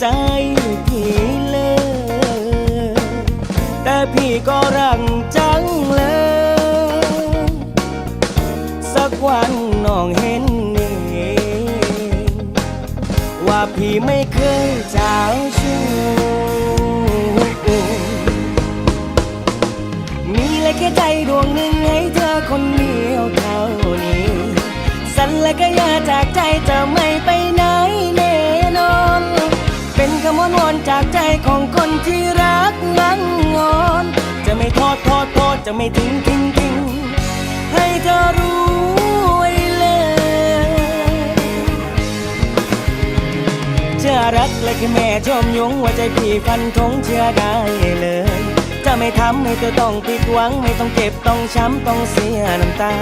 ใจพี่เลยแต่พี่ก็รักจังเลย สักวันน้องเห็นเองว่าพี่ไม่เคยเจ้าชู้มีเลยแค่ใจดวงหนึ่งให้เธอคนเดียวเท่านี้ สันและก็อยาจากใจจะไม่ไป จากใจของคนที่รักนั่งงอน จะไม่ทอดทอดทอดจะไม่ทิ้งทิ้งทิ้งให้เธอรู้ไว้เลยจะรักและแค่แม่ชมยงว่าใจพี่ฟันธงเชื่อได้เลย จะไม่ทำให้เธอต้องผิดหวัง ไม่ต้องเก็บต้องช้ำต้องเสียน้ำตา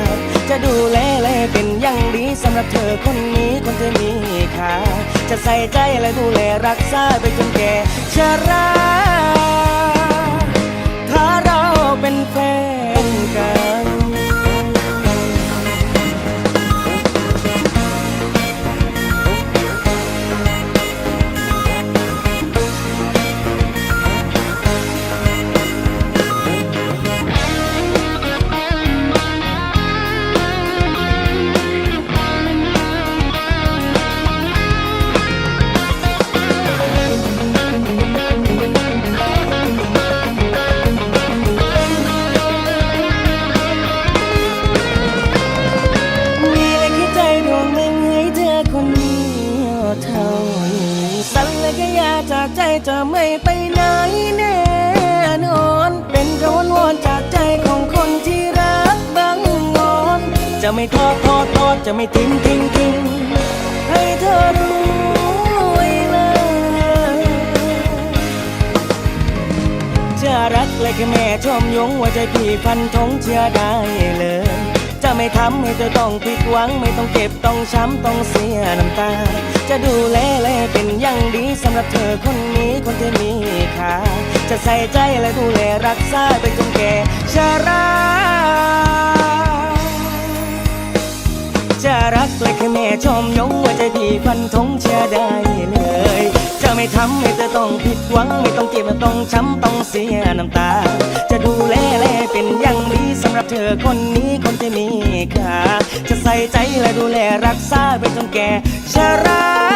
จะดูแลและเป็นอย่างดีสำหรับเธอคนนี้คนที่มีค่า จะใส่ใจและดูแลรักษาไปจนแก่ชราถ้าเราเป็นแฟนกัน ทอดทอดทอดจะไม่ทิ้งทิ้งทิ้งให้เธอรู้ไว้เลยจะรักเลยแค่แม่ชมยงว่าใจพี่ฟันธงเชื่อได้เลย จะไม่ทำให้เธอต้องผิดหวัง ไม่ต้องเก็บต้องช้ำต้องเสียน้ำตา จะดูแลและเป็นอย่างดีสำหรับเธอคนนี้คนที่มีค่าจะใส่ใจและดูแลรักษาไปจนแก่ชรา จะรักเลยแค่แม่ชมยงว่าใจพี่ฟันทงเชื่อได้เลย จะไม่ทำให้เธอต้องผิดหวัง ไม่ต้องเจ็บไม่ต้องช้ำต้องเสียน้ำตา จะดูแลแลเป็นอย่างดีสำหรับเธอคนนี้คนที่มีค่าจะใส่ใจและดูแลรักษาไปจนแก่ชรา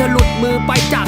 ธอหลุดมือไปจาก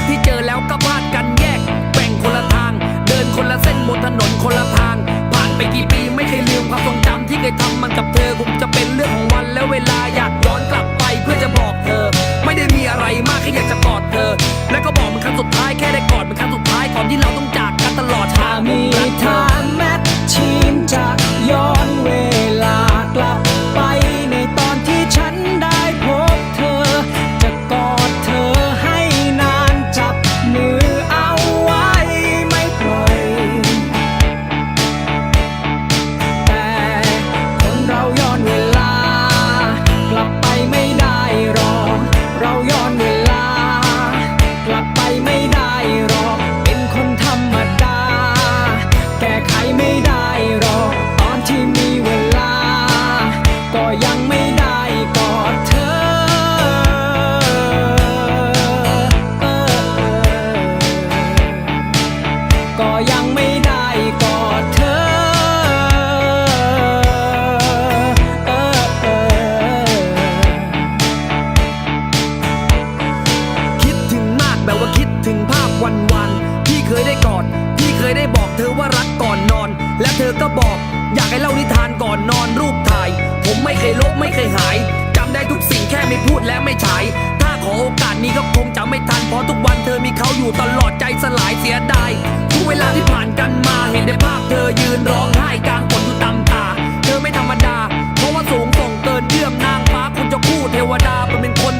และเธอก็บอก อยากให้เล่านิทานก่อนนอนรูปถ่าย ผมไม่เคยลบไม่เคยหายจำได้ทุกสิ่งแค่ไม่พูดและไม่ฉาย ถ้าขอโอกาสนี้ก็คงจะไม่ทันเพราะทุกวันเธอมีเขาอยู่ตลอดใจสลายเสียดายทุกเวลาที่ผ่านกันมาเห็นได้ภาพเธอยืนร้องไห้กลางฝนอยู่ตาตา เธอไม่ธรรมดา เพราะว่าสูงส่งเกินเยื่อมนางฟ้าคุณจะคู่เทวดาเป็นคน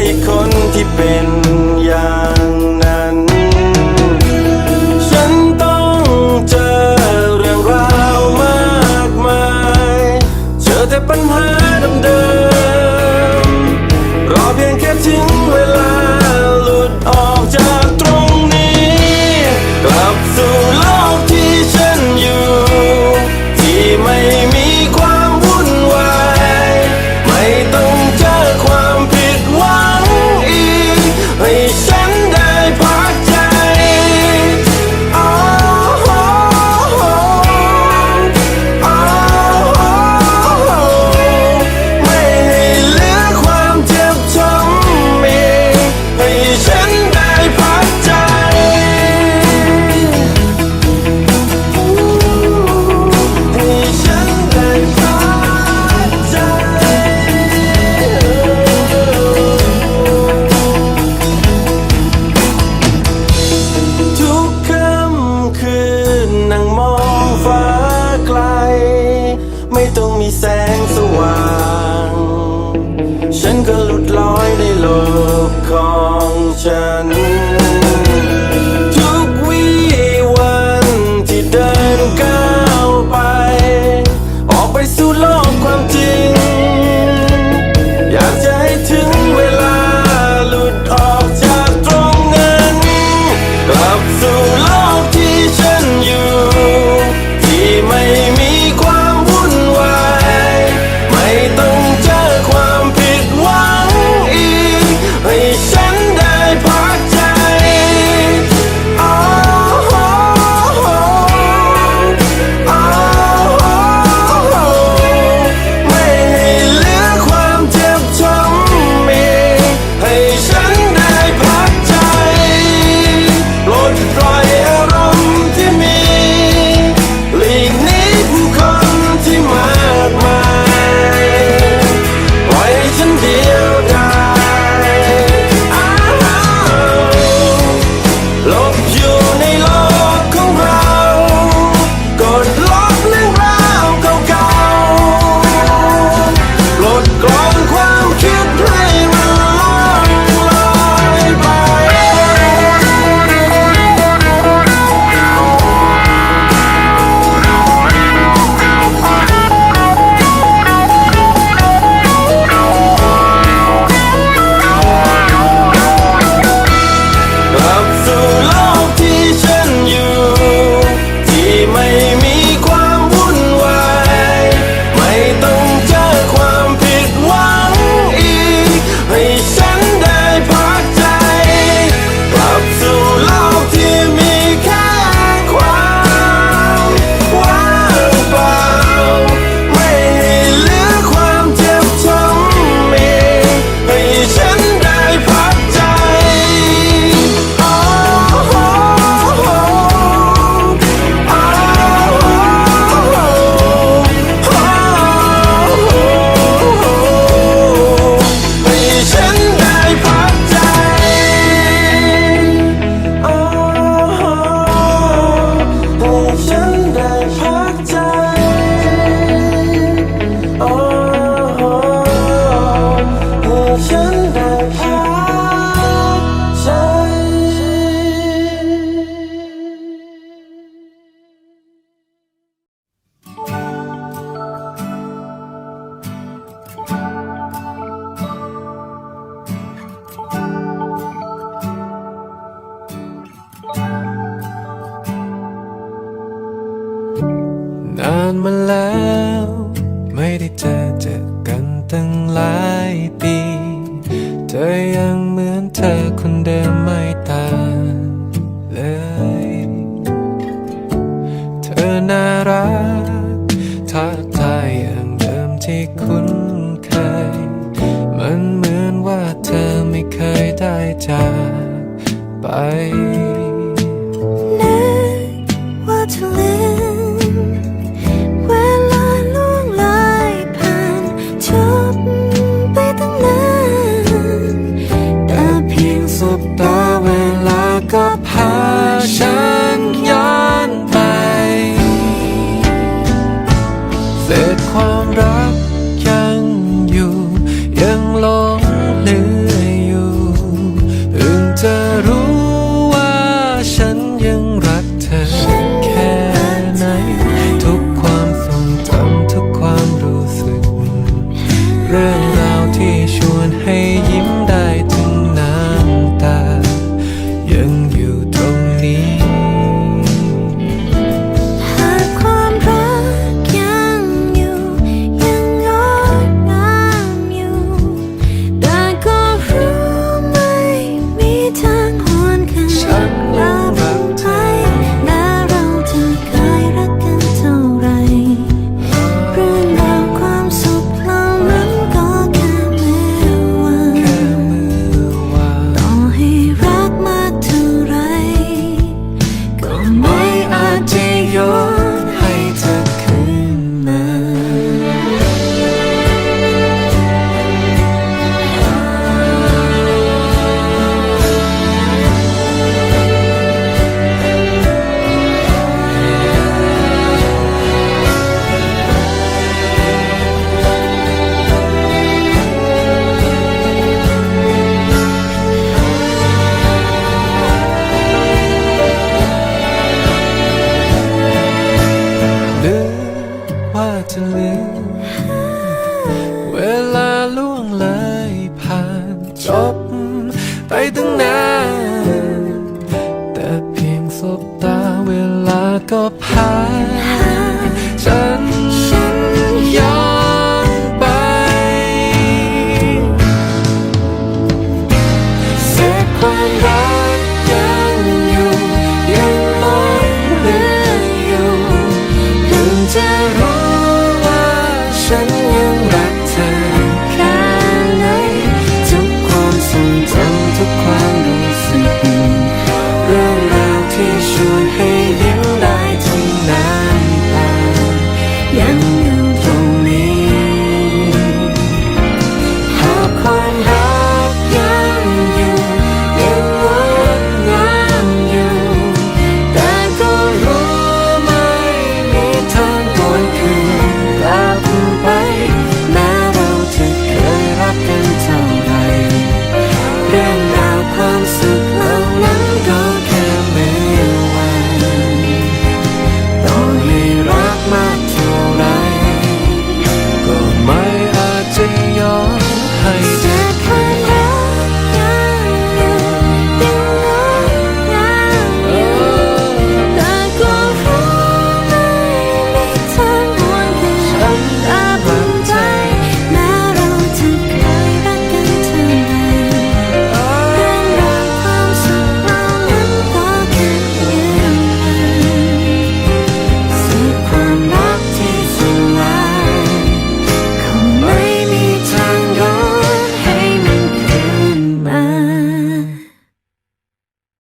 you call ท่อย่างเดิมที่คุ้นเคย มันเหมือนว่าเธอไม่เคยได้จากไป